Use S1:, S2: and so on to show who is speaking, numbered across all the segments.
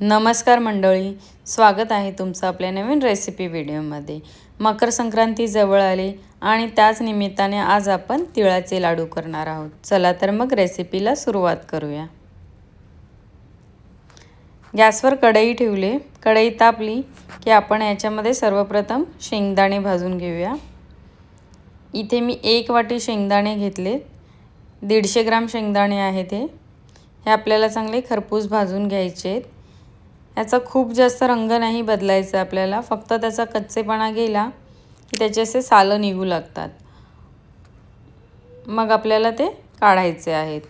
S1: नमस्कार मंडळी. स्वागत आहे तुमचं आपल्या नवीन रेसिपी व्हिडिओमध्ये मकर संक्रांती जवळ आली आणि त्याच निमित्ताने आज आपण तिळाचे लाडू करणार आहोत. चला तर मग रेसिपीला सुरुवात करूया. गॅसवर कढई ठेवले. कढई तापली की आपण याच्यामध्ये सर्वप्रथम शेंगदाणे भाजून घेऊया. इथे मी एक वाटी शेंगदाणे घेतले दीडशे ग्राम शेंगदाणे आहेत हे. हे आपल्याला चांगले खरपूस भाजून घ्यायचे आहेत. याचा खूप जास्त रंग नाही बदलायचा आपल्याला. फक्त त्याचा कच्चेपणा गेला की त्याचे असे सालं निघू लागतात. मग आपल्याला ते काढायचे आहेत.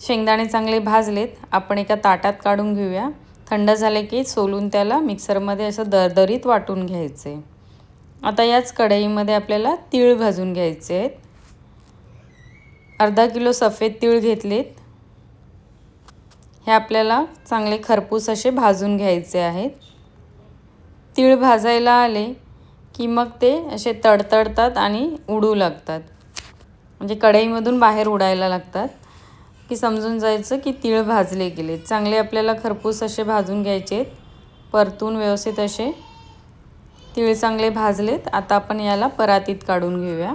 S1: शेंगदाणे चांगले भाजलेत. आपण एका ताटात काढून घेऊया. थंड झाले की सोलून त्याला मिक्सरमध्ये असं दरदरीत वाटून घ्यायचे. आता याच कढईमध्ये आपल्याला तीळ भाजून घ्यायचे आहेत. अर्धा किलो सफेद तीळ घेतलेत. हे आपल्याला चांगले खरपूस असे भाजून घ्यायचे आहेत. तीळ भाजायला आले की मग ते असे तडतडतात आणि उडू लागतात. म्हणजे कढईमधून बाहेर उडायला लागतात. की समजून जायचं की तीळ भाजले गेले. चांगले आपल्याला खरपूस असे भाजून घ्यायचे आहेत. परतून व्यवस्थित असे तीळ चांगले भाजलेत. आता आपण याला परातीत काढून घेऊया.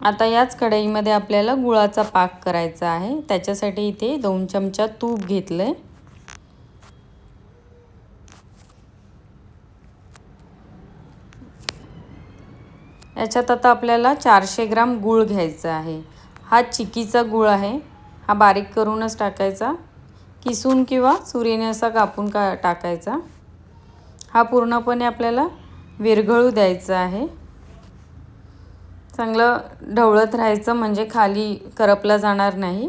S1: आता याच कढईमध्ये आपल्याला गुळाचा पाक करायचा आहे. त्याच्यासाठी इथे दोन चमचा तूप घेतलं आहे याच्यात आता आपल्याला चारशे ग्राम गूळ घ्यायचा आहे. हा चिकीचा गूळ आहे. हा बारीक करूनच टाकायचा. किसून किंवा सुरीने असा कापून का टाकायचा. हा पूर्णपणे आपल्याला विरघळू द्यायचा आहे. चांगलं ढवळत राहायचं म्हणजे खाली करपला जाणार नाही.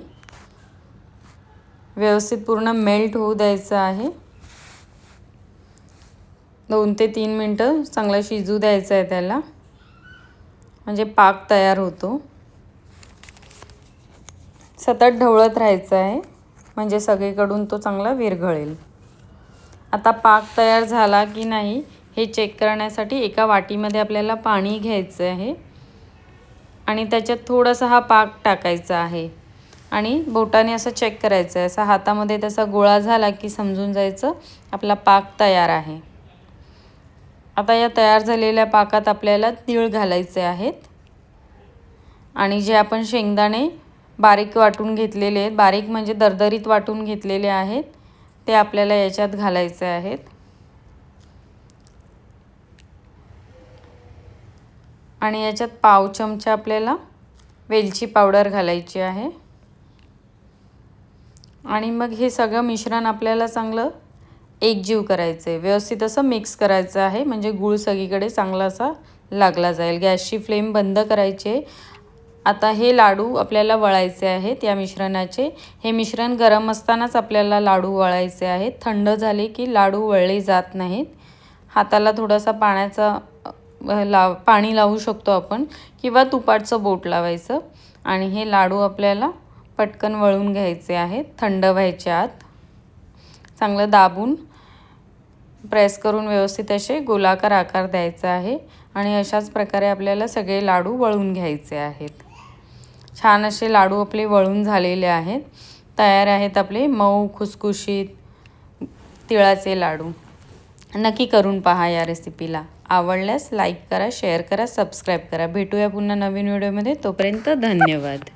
S1: व्यवस्थित पूर्ण मेल्ट होऊ द्यायचं आहे. दोन ते तीन मिनटं चांगलं शिजू द्यायचं आहे त्याला. म्हणजे पाक तयार होतो. सतत ढवळत राहायचं आहे. म्हणजे सगळीकडून तो चांगला विरघळेल. आता पाक तयार झाला की नाही हे चेक करण्यासाठी एका वाटीमध्ये आपल्याला पाणी घ्यायचं आहे. आणि त्याच्यात थोडासा हा पाक टाकायचा आहे. आणि बोटाने असं चेक करायचं आहे असा हातामध्ये त्याचा गोळा झाला की समजून जायचं आपला पाक तयार आहे. आता या तयार झालेल्या पाकात आपल्याला तीळ घालायचे आहेत. आणि जे आपण शेंगदाणे बारीक वाटून घेतलेले आहेत बारीक म्हणजे दरदरीत वाटून घेतलेले आहेत ते आपल्याला याच्यात घालायचे आहेत. आणि याच्यात पाव चमचा आपल्याला वेलची पावडर घालायची आहे. आणि मग हे सगळं मिश्रण आपल्याला चांगलं एकजीव करायचं आहे व्यवस्थित असं मिक्स करायचं आहे. म्हणजे गूळ सगळीकडे चांगला असा लागला जाईल. गॅसची फ्लेम बंद करायचे आता हे लाडू आपल्याला वळायचे आहेत या मिश्रणाचे. हे मिश्रण गरम असतानाच आपल्याला लाडू वळायचे आहेत. थंड झाले की लाडू वळले जात नाहीत. हाताला थोडासा पाण्याचा लाव पाणी लावू शकतो आपण किंवा तुपाचं बोट लावायचं. आणि हे लाडू आपल्याला पटकन वळून घ्यायचे आहेत थंड व्हायचे आत. चांगलं दाबून प्रेस करून व्यवस्थित असे गोलाकार आकार द्यायचा आहे. आणि अशाच प्रकारे आपल्याला सगळे लाडू वळून घ्यायचे आहेत. छान असे लाडू आपले वळून झालेले आहेत. तयार आहेत आपले मऊ खुसखुशीत तिळाचे लाडू. नक्की करून पहा या रेसिपीला आवडल्यास लाईक करा शेअर करा सबस्क्राईब करा. भेटूया पुन्हा नवीन व्हिडिओमध्ये. तोपर्यंत धन्यवाद.